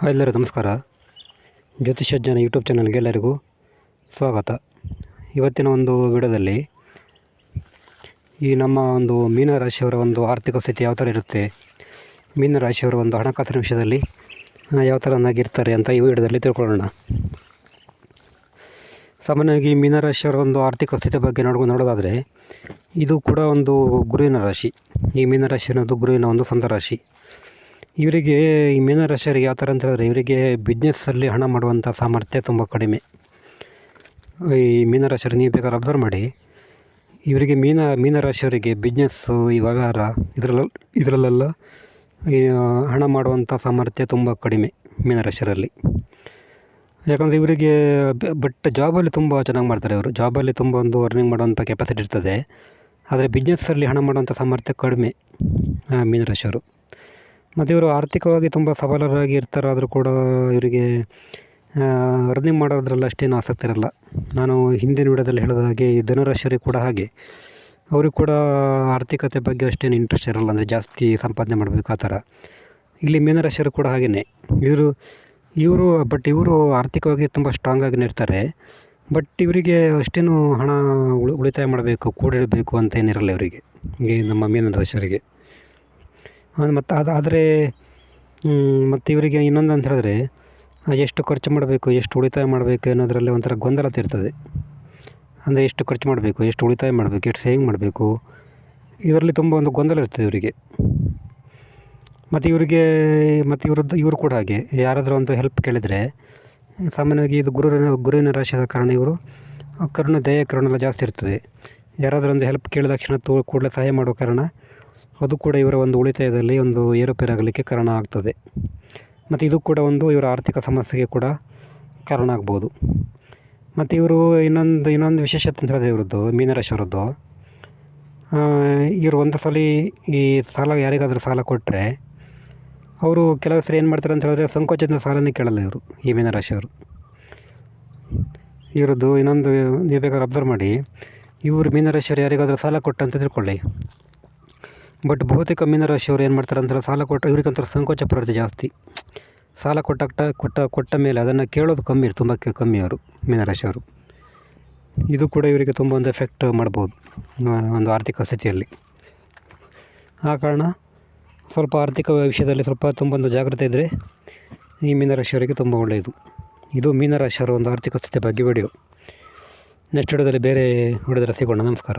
Hi ಎಲ್ಲರೂ ನಮಸ್ಕಾರ. ಜ್ಯೋತಿಷ್ಯ ಜನ ಯೂಟ್ಯೂಬ್ ಚಾನಲ್ಗೆ ಎಲ್ಲರಿಗೂ ಸ್ವಾಗತ. ಇವತ್ತಿನ ಒಂದು ವಿಡಿಯೋದಲ್ಲಿ ಈ ನಮ್ಮ ಒಂದು ಮೀನರಾಶಿಯವರ ಒಂದು ಆರ್ಥಿಕ ಸ್ಥಿತಿ ಯಾವ ಥರ ಇರುತ್ತೆ ಮೀನರಾಶಿಯವರ ಒಂದು ಹಣಕಾಸಿನ ವಿಷಯದಲ್ಲಿ ಯಾವ ಥರನಾಗಿರ್ತಾರೆ ಅಂತ ಈ ವಿಡಿಯೋದಲ್ಲಿ ತಿಳ್ಕೊಳ್ಳೋಣ. ಸಾಮಾನ್ಯವಾಗಿ ಮೀನರಾಶಿಯವರ ಒಂದು ಆರ್ಥಿಕ ಸ್ಥಿತಿ ಬಗ್ಗೆ ನೋಡ್ಕೊಂಡು ನೋಡೋದಾದರೆ, ಇದು ಕೂಡ ಒಂದು ಗುರುವಿನ ರಾಶಿ. ಈ ಮೀನರಾಶಿ ಅನ್ನೋದು ಗುರುವಿನ ಒಂದು ಸ್ವಂತ ರಾಶಿ. ಇವರಿಗೆ ಈ ಮೀನರಾಶಿಯವರಿಗೆ ಯಾವ ಥರ ಅಂತ ಹೇಳಿದ್ರೆ ಇವರಿಗೆ ಬಿಸ್ನೆಸ್ಸಲ್ಲಿ ಹಣ ಮಾಡುವಂಥ ಸಾಮರ್ಥ್ಯ ತುಂಬ ಕಡಿಮೆ. ಈ ಮೀನರಾಶಿಯವರು ನೀವು ಬೇಕಾದ್ರೆ ಅಬ್ಸರ್ವ್ ಮಾಡಿ. ಇವರಿಗೆ ಮೀನ ಮೀನರಾಶಿಯವರಿಗೆ ಬಿಸ್ನೆಸ್ಸು ಈ ವ್ಯವಹಾರ ಇದರಲ್ಲ ಇದರಲ್ಲೆಲ್ಲ ಹಣ ಮಾಡುವಂಥ ಸಾಮರ್ಥ್ಯ ತುಂಬ ಕಡಿಮೆ ಮೀನರಾಶಿಯರಲ್ಲಿ ಯಾಕಂದರೆ ಇವರಿಗೆ ಬಟ್ ಜಾಬಲ್ಲಿ ತುಂಬ ಚೆನ್ನಾಗಿ ಮಾಡ್ತಾರೆ ಇವರು. ಜಾಬಲ್ಲಿ ತುಂಬ ಒಂದು ಅರ್ನಿಂಗ್ ಮಾಡುವಂಥ ಕೆಪಾಸಿಟಿ ಇರ್ತದೆ. ಆದರೆ ಬಿಸ್ನೆಸ್ಸಲ್ಲಿ ಹಣ ಮಾಡುವಂಥ ಸಾಮರ್ಥ್ಯ ಕಡಿಮೆ ಮೀನರಾಶಿಯವರು ಮತ್ತು ಇವರು ಆರ್ಥಿಕವಾಗಿ ತುಂಬ ಸಬಲರಾಗಿ ಇರ್ತಾರಾದರೂ ಕೂಡ ಇವರಿಗೆ ಅರ್ನಿಂಗ್ ಮಾಡೋದ್ರಲ್ಲಿ ಅಷ್ಟೇನು ಆಸಕ್ತಿ ಇರಲ್ಲ. ನಾನು ಹಿಂದಿನ ವಿಡಿಯೋದಲ್ಲಿ ಹೇಳಿದ ಹಾಗೆ ಈ ಧನುರಾಶಿಯವರಿಗೆ ಕೂಡ ಹಾಗೆ. ಅವ್ರಿಗೆ ಕೂಡ ಆರ್ಥಿಕತೆ ಬಗ್ಗೆ ಅಷ್ಟೇನು ಇಂಟ್ರೆಸ್ಟ್ ಇರಲ್ಲ, ಅಂದರೆ ಜಾಸ್ತಿ ಸಂಪಾದನೆ ಮಾಡಬೇಕು ಆ ಥರ. ಇಲ್ಲಿ ಮೀನರಾಶಿಯರು ಕೂಡ ಹಾಗೆಯೇ ಇವರು ಇವರು ಬಟ್ ಇವರು ಆರ್ಥಿಕವಾಗಿ ತುಂಬ ಸ್ಟ್ರಾಂಗ್ ಆಗಿ ಇರ್ತಾರೆ. ಬಟ್ ಇವರಿಗೆ ಅಷ್ಟೇನು ಹಣ ಉಳಿ, ಉಳಿತಾಯ ಮಾಡಬೇಕು ಕೂಡಿಡಬೇಕು ಅಂತ ಏನಿರಲ್ಲ ಇವರಿಗೆ, ಈ ನಮ್ಮ ಮೀನರಾಶಿಯವರಿಗೆ ಮತ್ತು ಅದು ಆದರೆ ಮತ್ತು ಇವರಿಗೆ ಇನ್ನೊಂದು ಅಂತ ಹೇಳಿದ್ರೆ ಎಷ್ಟು ಖರ್ಚು ಮಾಡಬೇಕು, ಎಷ್ಟು ಉಳಿತಾಯ ಮಾಡಬೇಕು ಅನ್ನೋದರಲ್ಲಿ ಒಂಥರ ಗೊಂದಲ ಇರ್ತದೆ ಅಂದರೆ ಎಷ್ಟು ಖರ್ಚು ಮಾಡಬೇಕು, ಎಷ್ಟು ಉಳಿತಾಯ ಮಾಡಬೇಕು, ಎಷ್ಟು ಸೇವಿಂಗ್ ಮಾಡಬೇಕು, ಇದರಲ್ಲಿ ತುಂಬ ಒಂದು ಗೊಂದಲ ಇರ್ತದೆ ಇವರಿಗೆ. ಮತ್ತು ಇವರಿಗೆ, ಮತ್ತು ಇವ್ರದ್ದು, ಇವರು ಕೂಡ ಹಾಗೆ, ಯಾರಾದರೂ ಒಂದು ಹೆಲ್ಪ್ ಕೇಳಿದರೆ, ಸಾಮಾನ್ಯವಾಗಿ ಇದು ಗುರುವಿನ ಗುರುವಿನ ರಾಶಿಯಾದ ಕಾರಣ ಇವರು, ಕರುಣ, ದಯ, ಕರುಣೆಲ್ಲ ಜಾಸ್ತಿ ಇರ್ತದೆ. ಯಾರಾದರೂ ಒಂದು ಹೆಲ್ಪ್ ಕೇಳಿದ ತಕ್ಷಣ ತೋ ಕೂಡಲೇ ಸಹಾಯ ಮಾಡೋ ಕಾರಣ ಅದು ಕೂಡ ಇವರ ಒಂದು ಉಳಿತಾಯದಲ್ಲಿ ಒಂದು ಏರುಪೇರಾಗಲಿಕ್ಕೆ ಕಾರಣ ಆಗ್ತದೆ. ಮತ್ತು ಇದು ಕೂಡ ಒಂದು ಇವರ ಆರ್ಥಿಕ ಸಮಸ್ಯೆಗೆ ಕೂಡ ಕಾರಣ ಆಗ್ಬೋದು. ಮತ್ತು ಇವರು ಇನ್ನೊಂದು ಇನ್ನೊಂದು ವಿಶೇಷತೆ ಅಂತ ಹೇಳಿದ್ರೆ ಇವ್ರದ್ದು ಮೀನರಾಶಿಯವರದ್ದು ಇವರು ಒಂದು ಸಲ ಈ ಸಾಲ ಯಾರಿಗಾದರೂ ಸಾಲ ಕೊಟ್ಟರೆ ಅವರು ಕೆಲವು ಸರಿ ಏನು ಮಾಡ್ತಾರೆ ಅಂತ ಹೇಳಿದ್ರೆ ಸಂಕೋಚದಿಂದ ಸಾಲನೇ ಕೇಳಲ್ಲ ಇವರು, ಈ ಮೀನರಾಶಿಯವರು ಇವರದ್ದು ಇನ್ನೊಂದು ನೀವು ಬೇಕಾದ್ರೆ ಅಬ್ಸರ್ವ್ ಮಾಡಿ, ಇವರು ಮೀನರಾಶಿಯವರು ಯಾರಿಗಾದರೂ ಸಾಲ ಕೊಟ್ಟಂತ ತಿಳ್ಕೊಳ್ಳಿ. ಬಟ್ ಬಹುತೇಕ ಮೀನರಾಶಿಯವರು ಏನು ಮಾಡ್ತಾರೆ ಅಂತಾರೆ ಸಾಲ ಕೊಟ್ಟ ಇವ್ರಿಗಂತರ ಸಂಕೋಚ ಪ್ರವೃತ್ತಿ ಜಾಸ್ತಿ. ಸಾಲ ಕೊಟ್ಟ ಕೊಟ್ಟ ಕೊಟ್ಟ ಮೇಲೆ ಅದನ್ನು ಕೇಳೋದು ಕಮ್ಮಿ, ತುಂಬ ಕಮ್ಮಿ ಅವರು ಮೀನರಾಶಿಯವರು ಇದು ಕೂಡ ಇವರಿಗೆ ತುಂಬ ಒಂದು ಎಫೆಕ್ಟ್ ಮಾಡ್ಬೋದು ಒಂದು ಆರ್ಥಿಕ ಸ್ಥಿತಿಯಲ್ಲಿ. ಆ ಕಾರಣ ಸ್ವಲ್ಪ ಆರ್ಥಿಕ ವಿಷಯದಲ್ಲಿ ಸ್ವಲ್ಪ ತುಂಬ ಒಂದು ಜಾಗ್ರತೆ ಇದ್ದರೆ ಈ ಮೀನರಾಶಿಯವರಿಗೆ ತುಂಬ ಒಳ್ಳೆಯದು. ಇದು ಮೀನರಾಶಿಯವರ ಒಂದು ಆರ್ಥಿಕ ಸ್ಥಿತಿ ಬಗ್ಗೆ ವಿಡಿಯೋ ನೆಕ್ಸ್ಟ್ ವಿಡಿಯೋದಲ್ಲಿ ಬೇರೆ ವಿಡಿಯೋದಲ್ಲಿ ಸಿಗೋಣ. ನಮಸ್ಕಾರ.